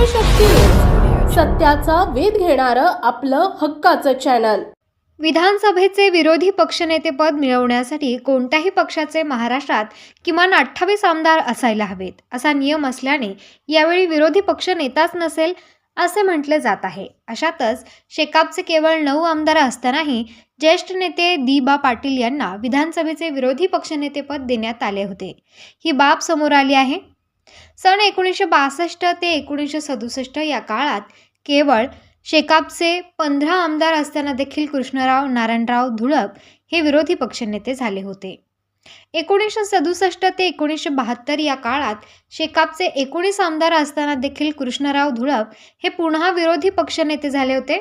सत्याचा वेध घेणारं आपलं हक्काचं चॅनल विधानसभेचे विरोधी पक्षनेतेपद मिळवण्यासाठी कोणत्याही पक्षाचे महाराष्ट्रात किमान अठ्ठावीस आमदार असायला हवेत असा नियम असल्याने यावेळी विरोधी पक्ष नेताच नसेल असे म्हटले जात आहे. अशातच शेकापचे केवळ नऊ आमदार असतानाही ज्येष्ठ नेते दीबा पाटील यांना विधानसभेचे विरोधी पक्षनेतेपद देण्यात आले होते. ही बाब समोर आली आहे. सन एकोणीसशे बासष्ट ते एकोणीसशे सदुसष्ट या काळात केवळ शेकापचे पंधरा आमदार असताना देखील कृष्णराव नारायणराव धुळप हे विरोधी पक्षनेते झाले होते. एकोणीसशे सदुसष्ट ते एकोणीसशे बहात्तर या काळात शेकापचे एकोणीस आमदार असताना देखील कृष्णराव धुळप हे पुन्हा विरोधी पक्षनेते झाले होते.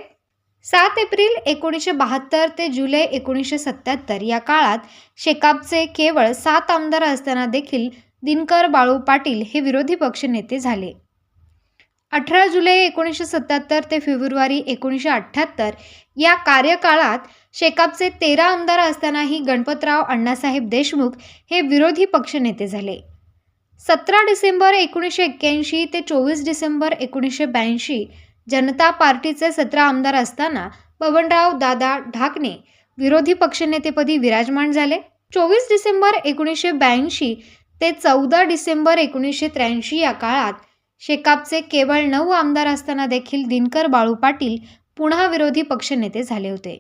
सात एप्रिल एकोणीसशे बहात्तर ते जुलै एकोणीसशे सत्त्याहत्तर या काळात शेकापचे केवळ सात आमदार असताना देखील दिनकर बाळू पाटील हे विरोधी पक्षनेते झाले. अठरा जुलै एकोणीसशे सत्त्याहत्तर ते फेब्रुवारी एकोणीसशे अठ्ठ्याहत्तर या कार्यकाळात शेकापचे तेरा आमदार असतानाही गणपतराव अण्णासाहेब देशमुख हे विरोधी पक्षनेते झाले. सतरा डिसेंबर एकोणीसशे एक्क्याऐंशी ते चोवीस डिसेंबर एकोणीसशे ब्याऐंशी जनता पार्टीचे सतरा आमदार असताना बबनराव दादा ढाकणे विरोधी पक्षनेतेपदी विराजमान झाले. चोवीस डिसेंबर एकोणीसशे ब्याऐंशी ते चौदा डिसेंबर एकोणीसशे त्र्याऐंशी या काळात शेकापचे केवळ नऊ आमदार असताना देखील दिनकर बाळू पाटील पुन्हा विरोधी पक्षनेते झाले होते.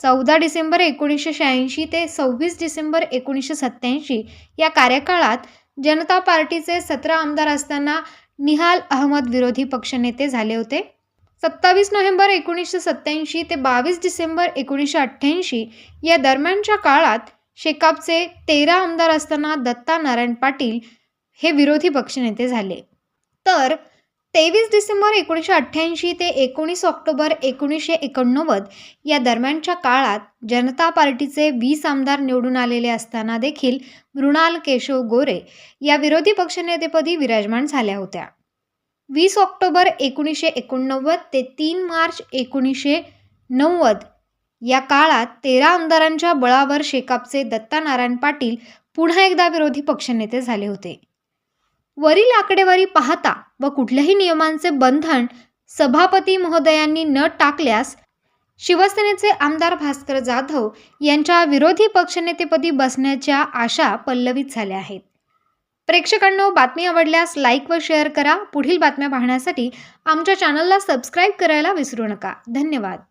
चौदा डिसेंबर एकोणीसशे शहाऐंशी ते सव्वीस डिसेंबर एकोणीसशे सत्त्याऐंशी या कार्यकाळात जनता पार्टीचे सतरा आमदार असताना निहाल अहमद विरोधी पक्षनेते झाले होते. सत्तावीस नोव्हेंबर एकोणीसशे सत्त्याऐंशी ते बावीस डिसेंबर एकोणीसशे अठ्ठ्याऐंशी या दरम्यानच्या काळात शेकापचे तेरा आमदार असताना दत्ता नारायण पाटील हे विरोधी पक्षनेते झाले. तर तेवीस डिसेंबर एकोणीसशे अठ्ठ्याऐंशी ते एकोणीस ऑक्टोबर एकोणीसशे एकोणनव्वद या दरम्यानच्या काळात जनता पार्टीचे वीस आमदार निवडून आलेले असताना देखील मृणाल केशव गोरे या विरोधी पक्षनेतेपदी विराजमान झाल्या होत्या. वीस ऑक्टोबर एकोणीसशे एकोणनव्वद ते तीन मार्च एकोणीसशे नव्वद या काळात तेरा आमदारांच्या बळावर शेकापचे दत्ता नारायण पाटील पुन्हा एकदा विरोधी पक्षनेते झाले होते. वरील आकडेवारी पाहता व कुठल्याही नियमांचे बंधन सभापती महोदयांनी न टाकल्यास शिवसेनेचे आमदार भास्कर जाधव यांच्या विरोधी पक्षनेतेपदी बसण्याच्या आशा पल्लवित झाल्या आहेत. प्रेक्षकांनो बातमी आवडल्यास लाईक व शेअर करा. पुढील बातम्या पाहण्यासाठी आमच्या चॅनलला सबस्क्राईब करायला विसरू नका. धन्यवाद.